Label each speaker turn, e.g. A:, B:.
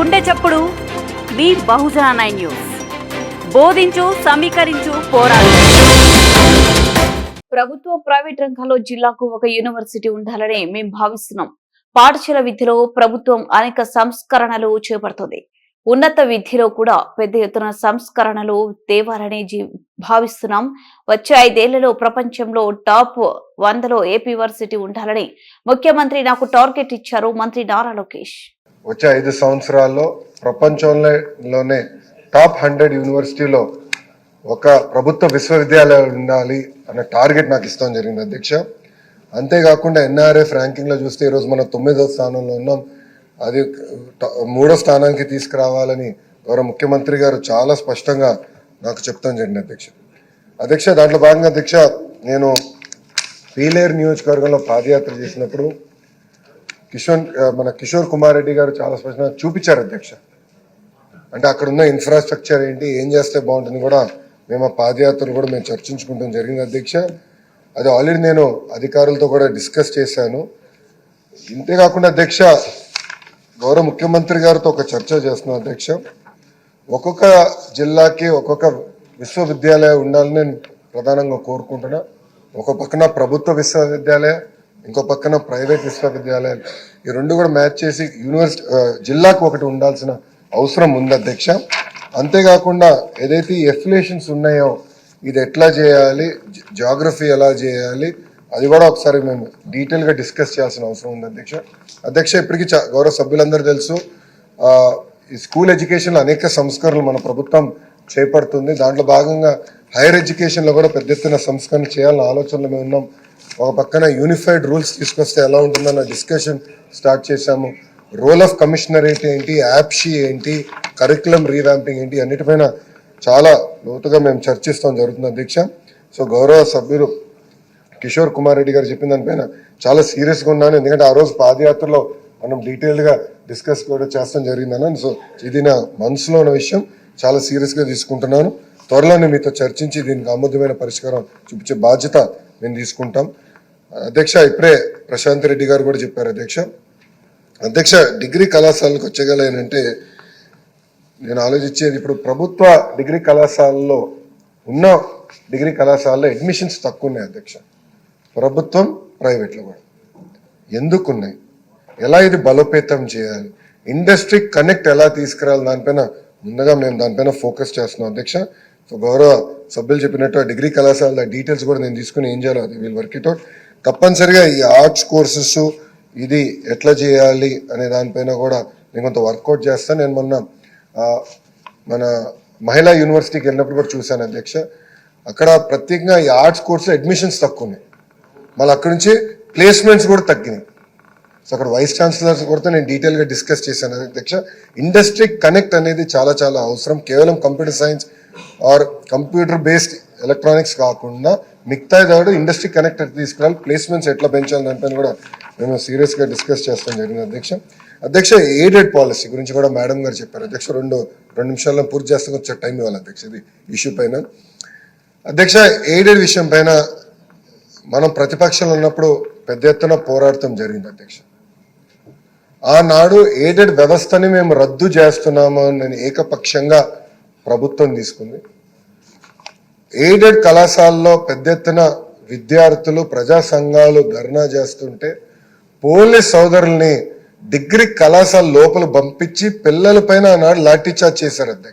A: చప్పుడు. మీ Bahujana nine news. బోధించు సమీకరించు పోరాడు. ప్రభుత్వ ప్రైవేట్ రంగాల్లో జిల్లాకు ఒక యూనివర్సిటీ ఉండాలని మేము భావిస్తున్నాం. పాఠశాల విద్యలో ప్రభుత్వం అనేక సంస్కరణలు చేపడుతుంది. ఉన్నత విద్యలో కూడా పెద్ద ఎత్తున సంస్కరణలు తేవాలని భావిస్తున్నాం. వచ్చే ఐదేళ్ళలో ప్రపంచంలో టాప్ వందలో ఏపీ యూనివర్సిటీ ఉండాలని ముఖ్యమంత్రి నాకు టార్గెట్ ఇచ్చారు మంత్రి నారా లోకేష్.
B: వచ్చే ఐదు సంవత్సరాల్లో ప్రపంచంలోనే టాప్ హండ్రెడ్ యూనివర్సిటీలో ఒక ప్రభుత్వ విశ్వవిద్యాలయం ఉండాలి అనే టార్గెట్ నాకు ఇస్తాం జరిగింది అధ్యక్ష. అంతేకాకుండా ఎన్ఆర్ఎఫ్ ర్యాంకింగ్లో చూస్తే ఈరోజు మనం తొమ్మిదో స్థానంలో ఉన్నాం. అది మూడో స్థానానికి తీసుకురావాలని గౌరవ ముఖ్యమంత్రి గారు చాలా స్పష్టంగా నాకు చెప్తాం జరిగింది అధ్యక్ష. అధ్యక్ష దాంట్లో భాగంగా అధ్యక్ష నేను పీలేరు నియోజకవర్గంలో పాదయాత్ర చేసినప్పుడు కిషోర్ మన కిషోర్ కుమార్ రెడ్డి గారు చాలా స్పష్టంగా చూపించారు అధ్యక్ష. అంటే అక్కడ ఉన్న ఇన్ఫ్రాస్ట్రక్చర్ ఏంటి ఏం చేస్తే బాగుంటుంది కూడా మేము ఆ పాదయాత్రలు కూడా మేము చర్చించుకుంటాం జరిగింది అధ్యక్ష. అది ఆల్రెడీ నేను అధికారులతో కూడా డిస్కస్ చేశాను. ఇంతేకాకుండా అధ్యక్ష గౌరవ ముఖ్యమంత్రి గారితో ఒక చర్చ చేస్తున్నాం అధ్యక్ష. ఒక్కొక్క జిల్లాకి ఒక్కొక్క విశ్వవిద్యాలయం ఉండాలని నేను ప్రధానంగా కోరుకుంటున్నా. ఒక పక్కన ప్రభుత్వ విశ్వవిద్యాలయం ఇంకో పక్కన ప్రైవేట్ విశ్వవిద్యాలయాలు ఈ రెండు కూడా మ్యాచ్ చేసి యూనివర్సిటీ జిల్లాకు ఒకటి ఉండాల్సిన అవసరం ఉంది అధ్యక్ష. అంతేకాకుండా ఏదైతే ఈ ఎఫిలేషన్స్ ఉన్నాయో ఇది ఎట్లా చేయాలి జాగ్రఫీ ఎలా చేయాలి అది కూడా ఒకసారి మేము డీటెయిల్గా డిస్కస్ చేయాల్సిన అవసరం ఉంది అధ్యక్ష. అధ్యక్ష ఇప్పటికీ చా- గౌరవ సభ్యులందరూ తెలుసు ఈ స్కూల్ ఎడ్యుకేషన్లో అనేక సంస్కరణలు మన ప్రభుత్వం చేపడుతుంది. దాంట్లో భాగంగా హైయర్ ఎడ్యుకేషన్లో కూడా పెద్ద ఎత్తున సంస్కరణ చేయాలన్న ఆలోచనలో మేము ఉన్నాం. ఒక పక్కన యూనిఫైడ్ రూల్స్ తీసుకొస్తే ఎలా ఉంటుందన్న డిస్కషన్ స్టార్ట్ చేశాము. రోల్ ఆఫ్ కమిషనరేట్ ఏంటి యాప్షీ ఏంటి కరికులం రీవ్యాంపింగ్ ఏంటి అన్నిటిపైన చాలా లోతుగా మేము చర్చిస్తాం జరుగుతుంది అధ్యక్ష సో గౌరవ సభ్యులు కిషోర్ కుమార్ రెడ్డి గారు చెప్పిన దానిపైన చాలా సీరియస్గా ఉన్నాను. ఎందుకంటే ఆ రోజు పాదయాత్రలో మనం డీటెయిల్డ్గా డిస్కస్ కూడా చేస్తాం జరిగిందన్న. సో ఇది నా మనసులో ఉన్న విషయం. చాలా సీరియస్గా తీసుకుంటున్నాను. త్వరలోనే మీతో చర్చించి దీనికి ఆమోదమైన పరిష్కారం చూపించే బాధ్యత మేము తీసుకుంటాం. అధ్యక్ష ఇప్పుడే ప్రశాంత్ రెడ్డి గారు కూడా చెప్పారు అధ్యక్ష. అధ్యక్ష డిగ్రీ కళాశాలకు వచ్చగలేనంటే నేను ఆలోచించేది ఇప్పుడు ప్రభుత్వ డిగ్రీ కళాశాలలో ఉన్న డిగ్రీ కళాశాలలో అడ్మిషన్స్ తక్కువ ఉన్నాయి అధ్యక్ష. ప్రభుత్వం ప్రైవేట్లో కూడా. ఎందుకు ఉన్నాయి ఎలా ఇది బలోపేతం చేయాలి? ఇండస్ట్రీ కనెక్ట్ ఎలా తీసుకురావాలి దానిపైన ముందుగా మేము దానిపైన ఫోకస్ చేస్తున్నాం అధ్యక్ష. గౌరవ సభ్యులు చెప్పినట్టు ఆ డిగ్రీ కళాశాల డీటెయిల్స్ కూడా నేను తీసుకుని ఏం చేయాలో అది వీళ్ళు వర్క్ ఇట్ అవుట్ తప్పనిసరిగా ఈ ఆర్ట్స్ కోర్సెస్ ఇది ఎట్లా చేయాలి అనే దానిపైన కూడా నేను కొంత వర్కౌట్ చేస్తాను. నేను మొన్న మన మహిళా యూనివర్సిటీకి వెళ్ళినప్పుడు కూడా చూశాను అధ్యక్ష. అక్కడ ప్రత్యేకంగా ఈ ఆర్ట్స్ కోర్సులో అడ్మిషన్స్ తక్కువ ఉన్నాయి. మళ్ళీ అక్కడి నుంచి ప్లేస్మెంట్స్ కూడా తగ్గినాయి. సో అక్కడ వైస్ ఛాన్సలర్స్ కూడా నేను డీటెయిల్గా డిస్కస్ చేశాను అధ్యక్ష. ఇండస్ట్రీ కనెక్ట్ అనేది చాలా చాలా అవసరం. కేవలం computer science or computer based electronics కాకుండా మిగతా దాడు ఇండస్ట్రీ కనెక్ట్ తీసుకురావాలి ప్లేస్మెంట్స్ ఎట్లా పెంచాలి దానిపైన కూడా మేము సీరియస్గా డిస్కస్ చేస్తాం జరిగింది అధ్యక్ష. అధ్యక్ష ఎయిడెడ్ పాలసీ గురించి కూడా మేడం గారు చెప్పారు. అధ్యక్ష రెండు రెండు నిమిషాల్లో పూర్తి చేస్తాం కొంచెం టైం ఇవ్వాలి అధ్యక్ష ఇది ఇష్యూ పైన. అధ్యక్ష ఎయిడెడ్ విషయం పైన మనం ప్రతిపక్షంలో ఉన్నప్పుడు పెద్ద ఎత్తున పోరాడటం జరిగింది అధ్యక్ష. ఆనాడు ఎయిడెడ్ వ్యవస్థని మేము రద్దు చేస్తున్నాము నేను ఏకపక్షంగా ప్రభుత్వం తీసుకుంది. ఎయిడెడ్ కళాశాలలో పెద్ద ఎత్తున విద్యార్థులు ప్రజా సంఘాలు ధర్నా చేస్తుంటే పోలీస్ సోదరుల్ని డిగ్రీ కళాశాల లోపల పంపించి పిల్లల పైన ఆనాడు లాఠీచార్జ్ చేశారు అధ్యక్ష